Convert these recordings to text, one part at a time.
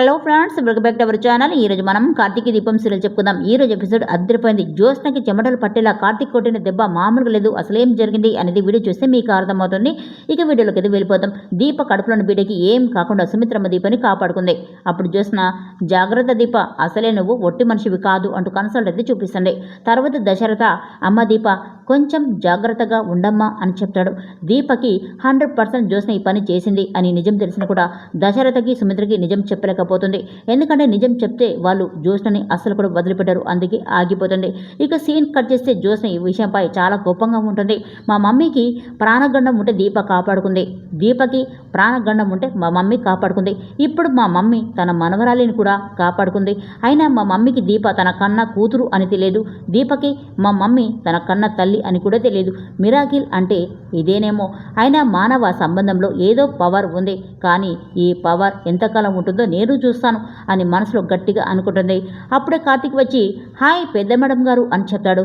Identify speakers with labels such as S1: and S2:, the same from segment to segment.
S1: Hello friends welcome back to our channel ఈ రోజు మనం కార్తీక దీపం సీరియల్ చెప్పుకుందాం. ఈ రోజు ఎపిసోడ్ అద్దరిపోయింది. జ్యోత్స్నకి చెమటలు పట్టేలా కార్తీక్ కొట్టిన దెబ్బ మామూలుగా లేదు. అసలు ఏం జరిగింది అనేది వీడియో చూస్తే మీకు అర్థమవుతుంది. ఇక వీడియోలోకి అయితే వెళ్ళిపోతాం దీప కడుపులోని బిడ్డకి ఏం కాకుండా సుమిత్రమ్మ దీపని కాపాడుకుంది. అప్పుడు జ్యోత్స్న జాగ్రత్త దీప అసలే నువ్వు ఒట్టి మనిషివి కాదు అంటూ కన్సల్ట్ అయితే చూపిస్తుంది. తర్వాత దశరథ అమ్మ దీప కొంచెం జాగ్రత్తగా ఉండమ్మా అని చెప్తాడు. దీపకి హండ్రెడ్ పర్సెంట్ జ్యోత్స్న ఈ పని చేసింది అని నిజం తెలిసిన కూడా దశరథకి సుమిత్రకి నిజం చెప్పలేకపోతుంది. ఎందుకంటే నిజం చెప్తే వాళ్ళు జ్యోత్స్నని అస్సలు కూడా వదిలిపెట్టారు. అందుకే ఆగిపోతుంది. ఇక సీన్ కట్ చేస్తే జ్యోత్స్న ఈ విషయంపై చాలా కోపంగా ఉంటుంది. మా మమ్మీకి ప్రాణగండం ఉంటే దీప కాపాడుకుంది. దీపకి ప్రాణగండం ఉంటే మా మమ్మీ కాపాడుకుంది. ఇప్పుడు మా మమ్మీ తన మనవరాలిని కూడా కాపాడుకుంది. అయినా మా మమ్మీకి దీప తన కన్న కూతురు అని తెలియదు. దీపకి మా మమ్మీ తన కన్న తల్లి అని కూడా తెలియదు. మిరాకిల్ అంటే ఇదేనేమో. అయినా మానవ సంబంధంలో ఏదో పవర్ ఉంది. కానీ ఈ పవర్ ఎంతకాలం ఉంటుందో నేను చూస్తాను అని మనసులో గట్టిగా అనుకుంటుంది. అప్పుడే కార్తీక్ వచ్చి హాయ్ పెద్ద మేడం గారు అని చెప్తాడు.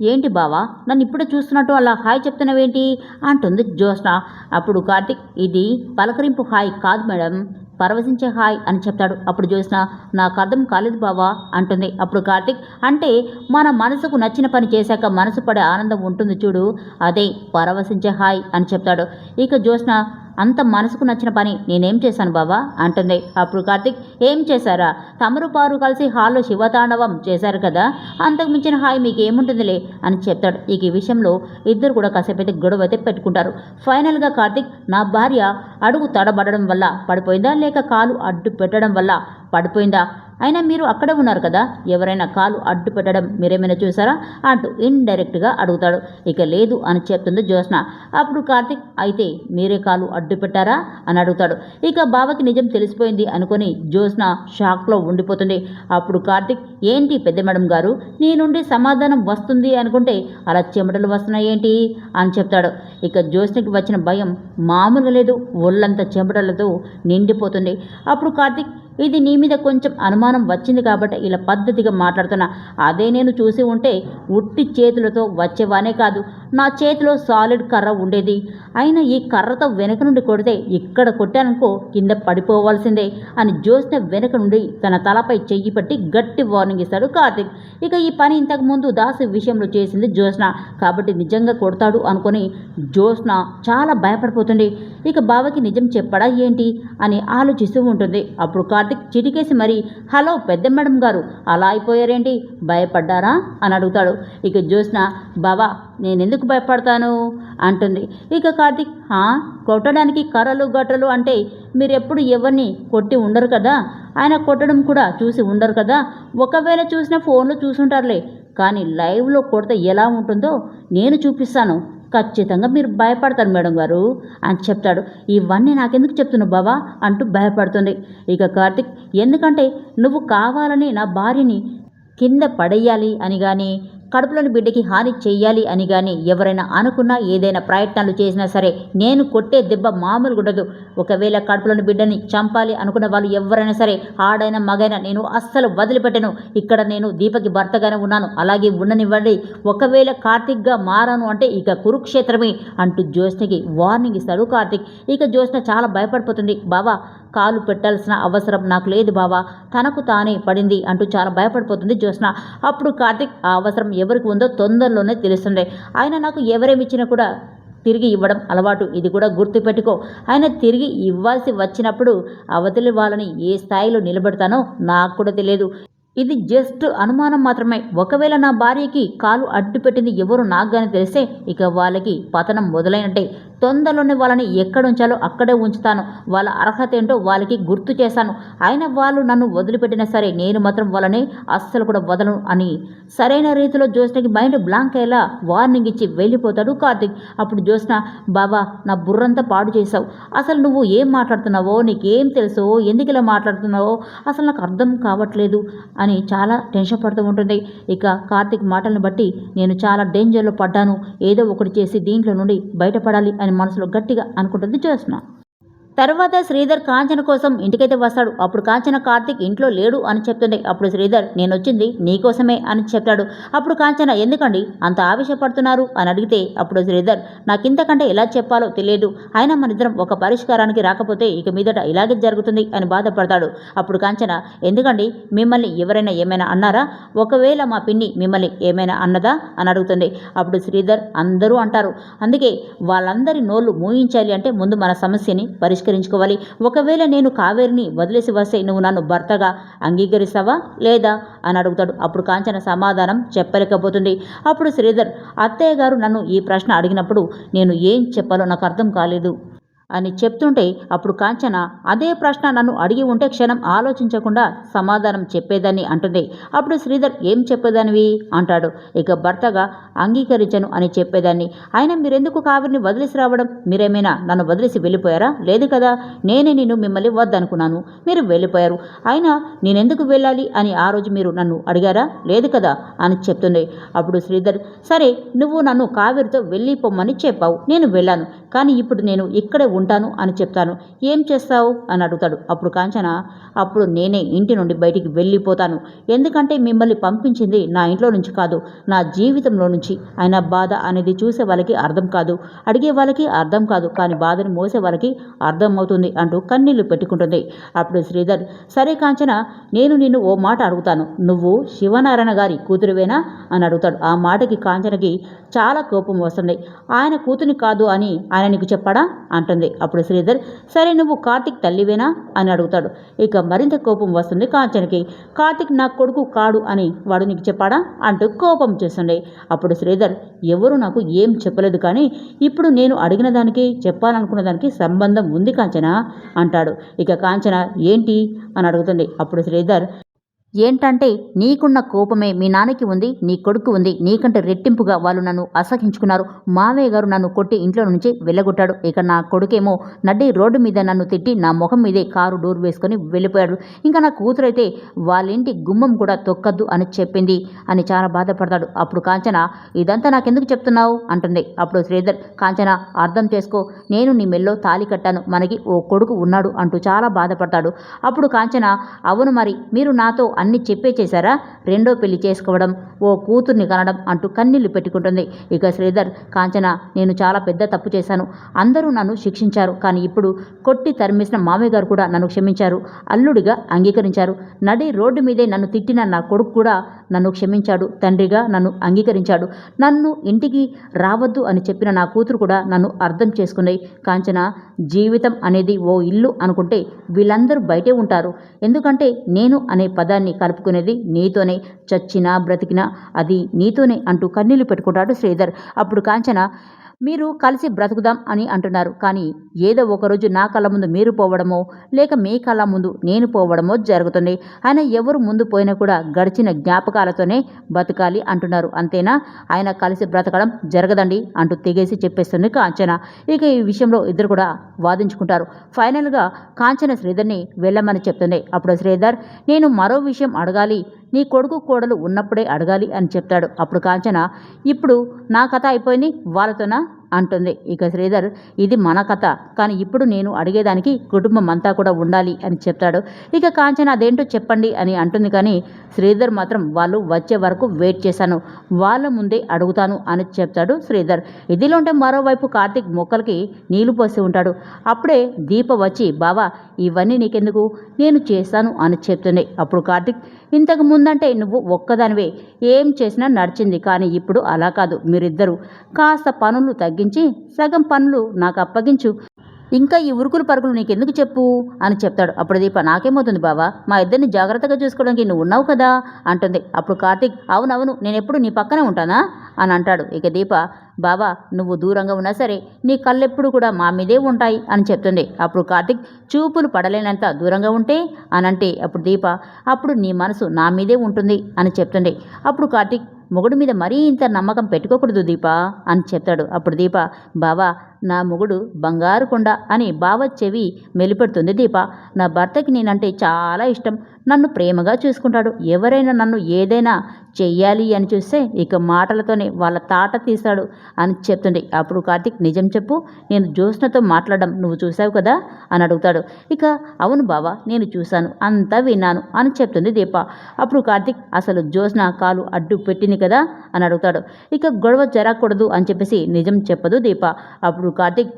S1: ఏంటి బావా? నన్ను ఇప్పుడే చూస్తున్నట్టు అలా హాయ్ చెప్తున్నావేంటి? అంటుంది జ్యోత్స్న. అప్పుడు కార్తిక్ ఇది పలకరింపు హాయ్ కాదు మేడం పరవశించే హాయ్ అని చెప్తాడు. అప్పుడు జ్యోత్స్న నాకు అర్థం కాలేదు బావా అంటుంది. అప్పుడు కార్తిక్ అంటే మన మనసుకు నచ్చిన పని చేశాక మనసు పడే ఆనందం ఉంటుంది చూడు అదే పరవశించే హాయ్ అని చెప్తాడు. ఇక జ్యోత్స్న అంత మనసుకు నచ్చిన పని నేనేం చేశాను బాబా అంటుంది. అప్పుడు కార్తిక్ ఏం చేశారా? తమరు పారు కలిసి హాల్లో శివతాండవం చేశారు కదా? అంతకు మించిన హాయి మీకు ఏముంటుందిలే అని చెప్తాడు. ఇక ఈ విషయంలో ఇద్దరు కూడా కాసేపు గొడవ అయితే పెట్టుకుంటారు. ఫైనల్గా కార్తిక్ నా భార్య అడుగు తడబడడం వల్ల పడిపోయిందా? లేక కాలు అడ్డు పెట్టడం వల్ల పడిపోయిందా? అయినా మీరు అక్కడే ఉన్నారు కదా ఎవరైనా కాలు అడ్డు పెట్టడం మీరేమైనా చూసారా అంటూ ఇండైరెక్ట్గా అడుగుతాడు. ఇక లేదు అని చెప్తుంది జ్యోత్స్న. అప్పుడు కార్తిక్ అయితే మీరే కాలు అడ్డు పెట్టారా అని అడుగుతాడు. ఇక బావకి నిజం తెలిసిపోయింది అనుకొని జ్యోత్స్న షాక్లో ఉండిపోతుంది. అప్పుడు కార్తిక్ ఏంటి పెద్ద మేడం గారు నీ నుండి సమాధానం వస్తుంది అనుకుంటే అలా చెమటలు వస్తున్నాయి ఏంటి? అని చెప్తాడు. ఇక జ్యోత్స్నకి వచ్చిన భయం మామూలుగా లేదు. ఒళ్ళంత చెమటలతో నిండిపోతుంది. అప్పుడు కార్తిక్ ఇది నీ మీద కొంచెం అనుమానం వచ్చింది కాబట్టి ఇలా పద్ధతిగా మాట్లాడుతున్నా. అదే నేను చూసి ఉంటే ఉట్టి చేతులతో వచ్చేవానే కాదు. నా చేతిలో సాలిడ్ కర్ర ఉండేది. అయినా ఈ కర్రతో వెనక నుండి కొడితే ఇక్కడ కొట్టాననుకో కింద పడిపోవాల్సిందే అని జ్యోత్స్న వెనక నుండి తన తలపై చెయ్యి పట్టి గట్టి వార్నింగ్ ఇస్తాడు కార్తిక్. ఇక ఈ పని ఇంతకుముందు దాసు విషయంలో చేసింది జ్యోత్స్న కాబట్టి నిజంగా కొడతాడు అనుకొని జ్యోత్స్న చాలా భయపడిపోతుంది. ఇక బావకి నిజం చెప్పడా ఏంటి అని ఆలోచిస్తూ ఉంటుంది. అప్పుడు కార్తిక్ కార్తిక్ చిటికేసి మరి హలో పెద్ద మేడం గారు అలా అయిపోయారేంటి? భయపడ్డారా? అని అడుగుతాడు. ఇక జ్యోత్స్న బావా నేనెందుకు భయపడతాను? అంటుంది. ఇక కార్తిక్ కొట్టడానికి కర్రలు గట్టలు అంటే మీరు ఎప్పుడు ఎవరిని కొట్టి ఉండరు కదా? ఆయన కొట్టడం కూడా చూసి ఉండరు కదా? ఒకవేళ చూసిన ఫోన్లో చూసుంటారులే. కానీ లైవ్లో కొడితే ఎలా ఉంటుందో నేను చూపిస్తాను. ఖచ్చితంగా మీరు భయపడతారు మేడం గారు అని చెప్తాడు. ఇవన్నీ నాకెందుకు చెప్తున్నావు బావా అంటూ భయపడుతుంది. ఇక కార్తిక్ ఎందుకంటే నువ్వు కావాలని నా భార్యని కింద పడేయాలి అని కానీ కడుపులోని బిడ్డకి హాని చెయ్యాలి అని కానీ ఎవరైనా అనుకున్నా ఏదైనా ప్రయత్నాలు చేసినా సరే నేను కొట్టే దెబ్బ మామూలుగా ఉండదు. ఒకవేళ కడుపులోని బిడ్డని చంపాలి అనుకున్న వాళ్ళు ఎవరైనా సరే ఆడైనా మగైనా నేను అస్సలు వదిలిపెట్టను. ఇక్కడ నేను దీపకి భర్తగానే ఉన్నాను. అలాగే ఉండనివ్వండి. ఒకవేళ కార్తిక్గా మారాను అంటే ఇక కురుక్షేత్రమే అంటూ జ్యోత్స్నకి వార్నింగ్ ఇస్తాడు కార్తిక్. ఇక జ్యోత్స్న చాలా భయపడిపోతుంది. బావా కాలు పెట్టాల్సిన అవసరం నాకు లేదు బావా. తనకు తానే పడింది అంటూ చాలా భయపడిపోతుంది జ్యోత్స్న. అప్పుడు కార్తిక్ ఆ అవసరం ఎవరికి ఉందో తొందరలోనే తెలుస్తుంది. ఆయన నాకు ఎవరేమిచ్చినా కూడా తిరిగి ఇవ్వడం అలవాటు. ఇది కూడా గుర్తుపెట్టుకో. ఆయన తిరిగి ఇవ్వాల్సి వచ్చినప్పుడు అవతలి వాళ్ళని ఏ స్థాయిలో నిలబెడతానో నాకు కూడా తెలియదు. ఇది జస్ట్ అనుమానం మాత్రమే. ఒకవేళ నా భార్యకి కాలు అడ్డు పెట్టింది ఎవరు నాకు కానీ తెలిస్తే ఇక వాళ్ళకి పతనం మొదలైనట్టే. తొందరలోనే వాళ్ళని ఎక్కడ ఉంచాలో అక్కడే ఉంచుతాను. వాళ్ళ అర్హత ఏంటో వాళ్ళకి గుర్తు చేశాను. అయినా వాళ్ళు నన్ను వదిలిపెట్టినా సరే నేను మాత్రం వాళ్ళని అస్సలు కూడా వదలను అని. సరైన రీతిలో జ్యోత్స్నకి మైండ్ బ్లాంక్ అయ్యేలా వార్నింగ్ ఇచ్చి వెళ్ళిపోతాడు కార్తిక్. అప్పుడు జ్యోత్స్న బాబా నా బుర్రంతా పాడు చేశావు. అసలు నువ్వు ఏం మాట్లాడుతున్నావో నీకేం తెలుసో ఎందుకు ఇలా మాట్లాడుతున్నావో అసలు నాకు అర్థం కావట్లేదు అని చాలా టెన్షన్ పడుతూ ఉంటుంది. ఇక కార్తిక్ మాటలను బట్టి నేను చాలా డేంజర్లో పడ్డాను. ఏదో ఒకటి చేసి దీంట్లో నుండి బయటపడాలి అని మనసులో గట్టిగా అనుకుంటుంది జ్యోత్స్న. తర్వాత శ్రీధర్ కాంచన కోసం ఇంటికైతే వస్తాడు. అప్పుడు కాంచన కార్తిక్ ఇంట్లో లేడు అని చెప్తుంది అప్పుడు శ్రీధర్ నేను వచ్చింది నీకోసమే అని చెప్తాడు. అప్పుడు కాంచన ఎందుకండి అంత ఆవేశపడుతున్నారు? అని అడిగితే అప్పుడు శ్రీధర్ నాకింతకంటే ఎలా చెప్పాలో తెలియదు. అయినా మనిద్దరం ఒక పరిష్కారానికి రాకపోతే ఇక మీదట ఇలాగే జరుగుతుంది అని బాధపడతాడు. అప్పుడు కాంచన ఎందుకండి? మిమ్మల్ని ఎవరైనా ఏమైనా అన్నారా? ఒకవేళ మా పిన్ని మిమ్మల్ని ఏమైనా అన్నదా? అని అడుగుతుంది అప్పుడు శ్రీధర్ అందరూ అంటారు. అందుకే వాళ్ళందరి నోళ్ళు మూయించాలి అంటే ముందు మన సమస్యని పరిష్కరించుకోవాలి ఒకవేళ నేను కావేరిని వదిలేసి వస్తే నువ్వు నన్ను భర్తగా అంగీకరిస్తావా లేదా? అని అడుగుతాడు. అప్పుడు కాంచన సమాధానం చెప్పలేకపోతుంది. అప్పుడు శ్రీధర్ అత్తయ్య గారు నన్ను ఈ ప్రశ్న అడిగినప్పుడు నేను ఏం చెప్పాలో నాకు అర్థం కాలేదు. అని చెప్తుంటే అప్పుడు కాంచన అదే ప్రశ్న నన్ను అడిగి ఉంటే క్షణం ఆలోచించకుండా సమాధానం చెప్పేదాన్ని అంటుంది. అప్పుడు శ్రీధర్ ఏం చెప్పేదానివి? అంటాడు. ఇక భర్తగా అంగీకరించను అని చెప్పేదాన్ని. ఆయన మీరెందుకు కావిరిని వదిలేసి రావడం? మీరేమైనా నన్ను వదిలేసి వెళ్ళిపోయారా? లేదు కదా నేనే నేను మిమ్మల్ని వద్దనుకున్నాను. మీరు వెళ్ళిపోయారు. అయినా నేనెందుకు వెళ్ళాలి అని ఆ రోజు మీరు నన్ను అడిగారా? లేదు కదా అని చెప్తుంది. అప్పుడు శ్రీధర్ సరే నువ్వు నన్ను కావేరితో వెళ్ళిపోమ్మని చెప్పావు. నేను వెళ్ళాను. కానీ ఇప్పుడు నేను ఇక్కడే ఉంటాను అని చెప్తాను. ఏం చేస్తావు? అని అడుగుతాడు. అప్పుడు కాంచన అప్పుడు నేనే ఇంటి నుండి బయటికి వెళ్ళిపోతాను. ఎందుకంటే మిమ్మల్ని పంపించింది నా ఇంట్లో నుంచి కాదు నా జీవితంలో నుంచి. ఆయన బాధ అనేది చూసే వాళ్ళకి అర్థం కాదు. అడిగే వాళ్ళకి అర్థం కాదు. కానీ బాధను మోసే వాళ్ళకి అర్థమవుతుంది అంటూ కన్నీళ్ళు పెట్టుకుంటుంది. అప్పుడు శ్రీధర్ సరే కాంచన నేను నిన్ను ఓ మాట అడుగుతాను. నువ్వు శివనారాయణ గారి కూతురువేనా? అని అడుగుతాడు. ఆ మాటకి కాంచనకి చాలా కోపం వస్తుంది. ఆయన కూతుని కాదు అని ఆయన నీకు చెప్పాడా? అంటుంది. అప్పుడు శ్రీధర్ సరే నువ్వు కార్తిక్ తల్లివేనా? అని అడుగుతాడు. ఇక మరింత కోపం వస్తుంది కాంచనకి. కార్తిక్ నా కొడుకు కాడు అని వాడు నీకు చెప్పాడా? అంటూ కోపం చేస్తుండే. అప్పుడు శ్రీధర్ ఎవరు నాకు ఏం చెప్పలేదు కానీ ఇప్పుడు నేను అడిగిన దానికి చెప్పాలనుకున్న దానికి సంబంధం ఉంది కాంచన? అంటాడు. ఇక కాంచన ఏంటి? అని అడుగుతుంది అప్పుడు శ్రీధర్ ఏంటంటే నీకున్న కోపమే మీ నాన్నకి ఉంది నీ కొడుకు ఉంది నీకంటే రెట్టింపుగా వాళ్ళు నన్ను అసహించుకున్నారు. మావయ్య గారు నన్ను కొట్టి ఇంట్లో నుంచి వెళ్ళగొట్టాడు. ఇక నా కొడుకేమో నడ్డి రోడ్డు మీద నన్ను తిట్టి నా ముఖం మీదే కారు డోర్ వేసుకొని వెళ్ళిపోయాడు. ఇంకా నా కూతురైతే వాళ్ళ ఇంటి గుమ్మం కూడా తొక్కద్దు అని చెప్పింది అని చాలా బాధపడతాడు. అప్పుడు కాంచన ఇదంతా నాకెందుకు చెప్తున్నావు? అంటుంది. అప్పుడు శ్రీధర్ కాంచన అర్థం చేసుకో. నేను నీ మెల్లో తాలి కట్టాను. మనకి ఓ కొడుకు ఉన్నాడు అంటూ చాలా బాధపడతాడు. అప్పుడు కాంచన అవును మరి మీరు నాతో అన్ని చెప్పే చేశారా? రెండో పెళ్ళి చేసుకోవడం ఓ కూతుర్ని కనడం అంటూ కన్నీళ్ళు పెట్టుకుంటుంది. ఇక శ్రీధర్ కాంచన నేను చాలా పెద్ద తప్పు చేశాను. అందరూ నన్ను శిక్షించారు కానీ ఇప్పుడు కొట్టి తరిమేసిన మామయ్య గారు కూడా నన్ను క్షమించారు. అల్లుడిగా అంగీకరించారు. నడి రోడ్డు మీదే నన్ను తిట్టిన నా కొడుకు కూడా నన్ను క్షమించాడు. తండ్రిగా నన్ను అంగీకరించాడు. నన్ను ఇంటికి రావద్దు అని చెప్పిన నా కూతురు కూడా నన్ను అర్థం చేసుకున్నాయి కాంచన జీవితం అనేది ఓ ఇల్లు అనుకుంటే వీళ్ళందరూ బయటే ఉంటారు. ఎందుకంటే నేను అనే పదాన్ని కలుపుకునేది నీతోనే. చచ్చినా బ్రతికినా అది నీతోనే అంటూ కన్నీళ్ళు పెట్టుకుంటాడు శ్రీధర్. అప్పుడు కాంచన మీరు కలిసి బ్రతుకుదాం అని అంటున్నారు. కానీ ఏదో ఒకరోజు నా కళ్ళ ముందు మీరు పోవడమో లేక మీ కళ్ళ ముందు నేను పోవడమో జరుగుతుంది. ఆయన ఎవరు ముందు పోయినా కూడా గడిచిన జ్ఞాపకాలతోనే బతకాలి అంటున్నారు. అంతేనా? ఆయన కలిసి బ్రతకడం జరగదండి అంటూ తెగేసి చెప్పేస్తుంది కాంచన. ఇక ఈ విషయంలో ఇద్దరు కూడా వాదించుకుంటారు. ఫైనల్గా కాంచన శ్రీధర్ని వెళ్ళమని చెప్తుంది. అప్పుడు శ్రీధర్ నేను మరో విషయం అడగాలి. నీ కొడుకు కోడలు ఉన్నప్పుడే అడగాలి అని చెప్తాడు అప్పుడు కాంచన ఇప్పుడు నా కథ అయిపోయింది వాళ్ళతోనా? అంటుంది. ఇక శ్రీధర్ ఇది మన కథ కానీ ఇప్పుడు నేను అడిగేదానికి కుటుంబం అంతా కూడా ఉండాలి అని చెప్తాడు. ఇక కాంచన అదేంటో చెప్పండి అని అంటుంది కానీ శ్రీధర్ మాత్రం వాళ్ళు వచ్చే వరకు వెయిట్ చేశాను. వాళ్ళ ముందే అడుగుతాను అని చెప్తాడు శ్రీధర్. ఇదిలో ఉంటే మరోవైపు కార్తీక్ మొక్కలకి నీళ్ళు పోసి ఉంటాడు. అప్పుడే దీప వచ్చి బావా ఇవన్నీ నీకెందుకు? నేను చేశాను అని చెప్తుంది. అప్పుడు కార్తీక్ ఇంతకు ముందంటే నువ్వు ఒక్కదానివే ఏం చేసినా నడిచింది కానీ ఇప్పుడు అలా కాదు మీరిద్దరూ కాస్త పనులు తగ్గి తగ్గించి సగం పనులు నాకు అప్పగించు. ఇంకా ఈ ఉరుకులు పరుగులు నీకెందుకు చెప్పు? అని చెప్తాడు. అప్పుడు దీప నాకేమవుతుంది బావా? మా ఇద్దరిని జాగ్రత్తగా చూసుకోవడానికి నువ్వు ఉన్నావు కదా? అంటుంది. అప్పుడు కార్తీక్ అవునవును నేను ఎప్పుడు నీ పక్కనే ఉంటానా? అని అంటాడు. ఇక దీప బావా నువ్వు దూరంగా ఉన్నా సరే నీ కళ్ళెప్పుడు కూడా మా మీదే ఉంటాయి అని చెప్తుంది. అప్పుడు కార్తిక్ చూపులు పడలేనంత దూరంగా ఉంటే? అని అంటే. అప్పుడు దీప అప్పుడు నీ మనసు నా మీదే ఉంటుంది అని చెప్తుంది. అప్పుడు కార్తిక్ మొగుడు మీద మరీ ఇంత నమ్మకం పెట్టుకోకూడదు దీప అని చెప్తాడు. అప్పుడు దీప బావా నా మొగుడు బంగారు కొండ అని బావ చెవి మెలిపెడుతుంది దీప. నా భర్తకి నేనంటే చాలా ఇష్టం. నన్ను ప్రేమగా చూసుకుంటాడు. ఎవరైనా నన్ను ఏదైనా చెయ్యాలి అని చూస్తే ఇక మాటలతోనే వాళ్ళ తాట తీశాడు అని చెప్తుంది. అప్పుడు కార్తిక్ నిజం చెప్పు నేను జ్యోత్స్నతో మాట్లాడడం నువ్వు చూసావు కదా? అని అడుగుతాడు. ఇక అవును బావా నేను చూశాను అంతా విన్నాను అని చెప్తుంది దీప. అప్పుడు కార్తీక్ అసలు జ్యోత్స్న కాలు అడ్డు పెట్టింది కదా? అని అడుగుతాడు. ఇక గొడవ జరగకూడదు అని చెప్పేసి నిజం చెప్పదు దీప అప్పుడు కార్తీక్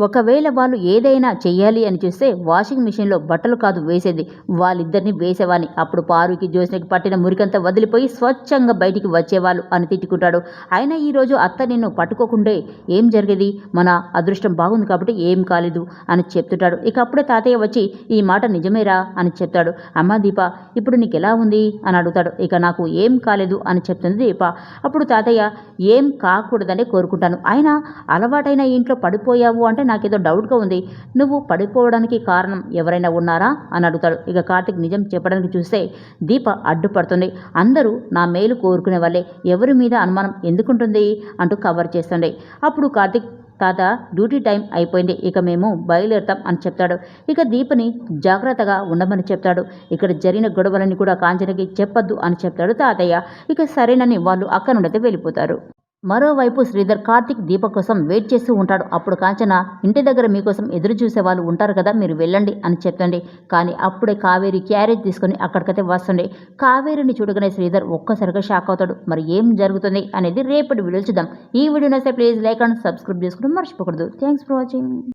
S1: ఒకవేళ వాళ్ళు ఏదైనా చేయాలి అని చూస్తే వాషింగ్ మిషన్లో బట్టలు కాదు వేసేది. వాళ్ళిద్దరిని వేసేవాని అప్పుడు పారుకి జ్యోత్స్నకి పట్టిన మురికంతా వదిలిపోయి స్వచ్ఛంగా బయటికి వచ్చేవాళ్ళు అని తిట్టుకుంటాడు. అయినా ఈరోజు అత్త నిన్ను పట్టుకోకుండే ఏం జరిగేది? మన అదృష్టం బాగుంది కాబట్టి ఏం కాలేదు అని చెప్తుంటాడు. ఇక అప్పుడే తాతయ్య వచ్చి ఈ మాట నిజమేరా అని చెప్తాడు. అమ్మ దీప ఇప్పుడు నీకు ఎలా ఉంది? అని అడుగుతాడు. ఇక నాకు ఏం కాలేదు అని చెప్తుంది దీప. అప్పుడు తాతయ్య ఏం కాకూడదనే కోరుకుంటాను. అయినా అలవాటైన ఇంట్లో పడిపోయావు అంటే నాకేదో డౌట్గా ఉంది. నువ్వు పడిపోవడానికి కారణం ఎవరైనా ఉన్నారా? అని అడుగుతాడు. ఇక కార్తిక్ నిజం చెప్పడానికి చూస్తే దీప అడ్డుపడుతుంది. అందరూ నా మేలు కోరుకునే వాళ్ళే. ఎవరి మీద అనుమానం ఎందుకుంటుంది? అంటూ కవర్ చేస్తుండే. అప్పుడు కార్తిక్ తాత డ్యూటీ టైం అయిపోయింది. ఇక మేము బయలుదేరుతాం అని చెప్తాడు. ఇక దీపని జాగ్రత్తగా ఉండమని చెప్తాడు. ఇక్కడ జరిగిన గొడవలని కూడా కాంచనకి చెప్పొద్దు అని చెప్తాడు తాతయ్య. ఇక సరేనని వాళ్ళు అక్కడ నుండి వెళ్ళిపోతారు. మరోవైపు శ్రీధర్ కార్తిక్ దీప కోసం వెయిట్ చేస్తూ ఉంటాడు. అప్పుడు కాంచన ఇంటి దగ్గర మీకోసం ఎదురు చూసే వాళ్ళు ఉంటారు కదా మీరు వెళ్ళండి అని చెప్పండి కానీ అప్పుడే కావేరి క్యారేజ్ తీసుకొని అక్కడికైతే వస్తుండే. కావేరిని చూడగానే శ్రీధర్ ఒక్కసారిగా షాక్ అవుతాడు. మరి ఏం జరుగుతుంది? అనేది రేపటి వీడియో చూద్దాం. ఈ వీడియో నచ్చితే ప్లీజ్ లైక్ అండ్ సబ్స్క్రైబ్ చేసుకోవడం మర్చిపోకూడదు. Thanks for watching